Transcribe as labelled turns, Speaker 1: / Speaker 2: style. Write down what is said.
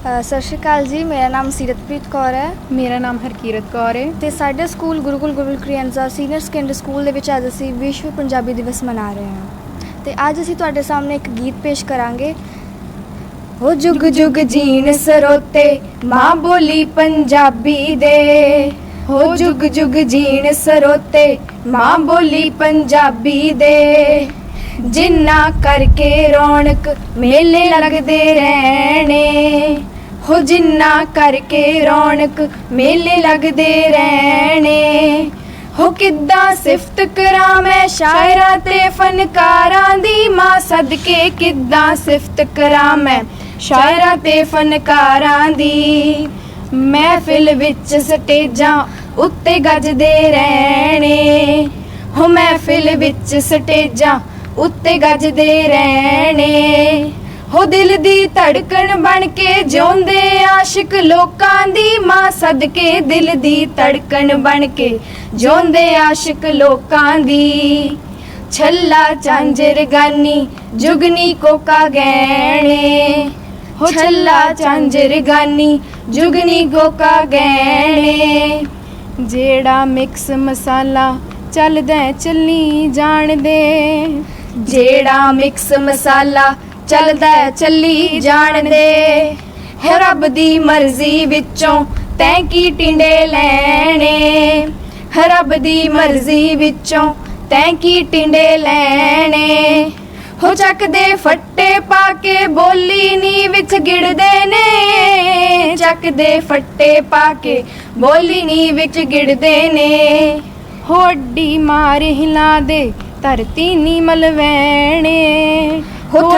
Speaker 1: ਸਤਿ ਸ਼੍ਰੀ ਅਕਾਲ ਜੀ ਮੇਰਾ ਨਾਮ ਸੀਰਤਪ੍ਰੀਤ ਕੌਰ ਹੈ।
Speaker 2: ਮੇਰਾ ਨਾਮ ਹਰਕੀਰਤ ਕੌਰ ਹੈ।
Speaker 1: ਤੇ ਸਾਡੇ ਸਕੂਲ ਗੁਰੂਕੁਲ ਗੁਰੂਕੁਲ ਕ੍ਰਿਐਂਜ਼ਾ ਸੀਨੀਅਰ ਸੈਕੰਡਰੀ ਸਕੂਲ ਦੇ ਵਿੱਚ ਅੱਜ ਅਸੀਂ ਵਿਸ਼ਵ ਪੰਜਾਬੀ ਦਿਵਸ ਮਨਾ ਰਹੇ ਹਾਂ। ਤੇ ਅੱਜ ਅਸੀਂ ਤੁਹਾਡੇ ਸਾਹਮਣੇ ਇੱਕ ਗੀਤ ਪੇਸ਼ ਕਰਾਂਗੇ। ਹੋ ਜੁਗ ਜੁਗ ਜੀਣ ਸਰੋਤੇ ਮਾਂ ਬੋਲੀ ਪੰਜਾਬੀ ਦੇ। ਹੋ ਜੁਗ ਜੁਗ ਜੀਣ ਸਰੋਤੇ ਮਾਂ ਬੋਲੀ ਪੰਜਾਬੀ ਦੇ। ਜਿੰਨਾ ਕਰਕੇ ਰੌਣਕ ਮੇਲੇ ਲੱਗਦੇ ਰਹਿਣੇ ਹੋ ਜਿੰਨਾ ਕਰਕੇ ਰੌਣਕ ਮੇਲੇ ਲੱਗਦੇ ਰਹਿਣੇ। ਹੋ ਕਿੱਦਾਂ ਸਿਫਤ ਕਰਾਂ ਮੈਂ ਸ਼ਾਇਰਾਂ ਤੇ ਫਨਕਾਰਾਂ ਦੀ ਮਾਂ ਸਦਕੇ, ਕਿੱਦਾਂ ਸਿਫਤ ਕਰਾਂ ਮੈਂ ਸ਼ਾਇਰਾਂ ਤੇ ਫਨਕਾਰਾਂ ਦੀ। ਮਹਿਫਿਲ ਵਿੱਚ ਸਟੇਜਾਂ ਉੱਤੇ ਗੱਜਦੇ ਰਹਿਣੇ। ਹੋ ਮਹਿਫਿਲ ਵਿੱਚ ਸਟੇਜਾਂ ਉੱਤੇ ਗੱਜਦੇ ਰਹਿਣੇ। ਹੋ ਦਿਲ ਦੀ ਧੜਕਣ ਬਣ ਕੇ ਜਿਉਂਦੇ ਆਸ਼ਿਕ ਲੋਕਾਂ ਦੀ ਮਾਂ ਸਦਕੇ ਦਿਲ ਦੀ ਧੜਕਣ ਬਣ ਕੇ ਜਿਉਂਦੇ ਆਸ਼ਿਕ ਲੋਕਾਂ ਦੀ। ਛੱਲਾ ਚਾਂਜਰ ਗਾਨੀ ਜੁਗਨੀ ਕੋਕਾ ਗਹਿਣੇ। ਹੋ ਛੱਲਾ ਚਾਂਜਰ ਗਾਨੀ ਜੁਗਨੀ ਕੋਕਾ ਗਹਿਣੇ।
Speaker 2: ਜਿਹੜਾ ਮਿਕਸ ਮਸਾਲਾ ਚੱਲਦਾ ਚੱਲੀ ਜਾਣ ਦੇ
Speaker 1: ਜਿਹੜਾ ਮਿਕਸ ਮਸਾਲਾ ਚੱਲਦਾ ਚੱਲੀ ਜਾਣ ਦੇ। ਹੈ ਰੱਬ ਦੀ ਮਰਜ਼ੀ ਵਿੱਚੋਂ ਤੈਂ ਕੀ ਟਿੰਡੇ ਲੈਣੇ? ਹੈ ਰੱਬ ਦੀ ਮਰਜ਼ੀ ਵਿੱਚੋਂ ਤੈਂ ਕੀ ਟਿੰਡੇ ਲੈਣੇ? ਹੋ ਚੱਕਦੇ ਫੱਟੇ ਪਾ ਕੇ ਬੋਲੀ ਨੀ ਵਿੱਚ ਗਿੜਦੇ ਨੇ। ਚੱਕਦੇ ਫੱਟੇ ਪਾ ਕੇ ਬੋਲੀ ਨੀ ਵਿੱਚ ਗਿੜਦੇ ਨੇ।
Speaker 2: ਹੋਡੀ ਮਾਰ ਹਿਲਾ ਦੇ ਧਰਤੀ ਨੀ ਮਲਵੈਣੇ।
Speaker 1: ਹੋ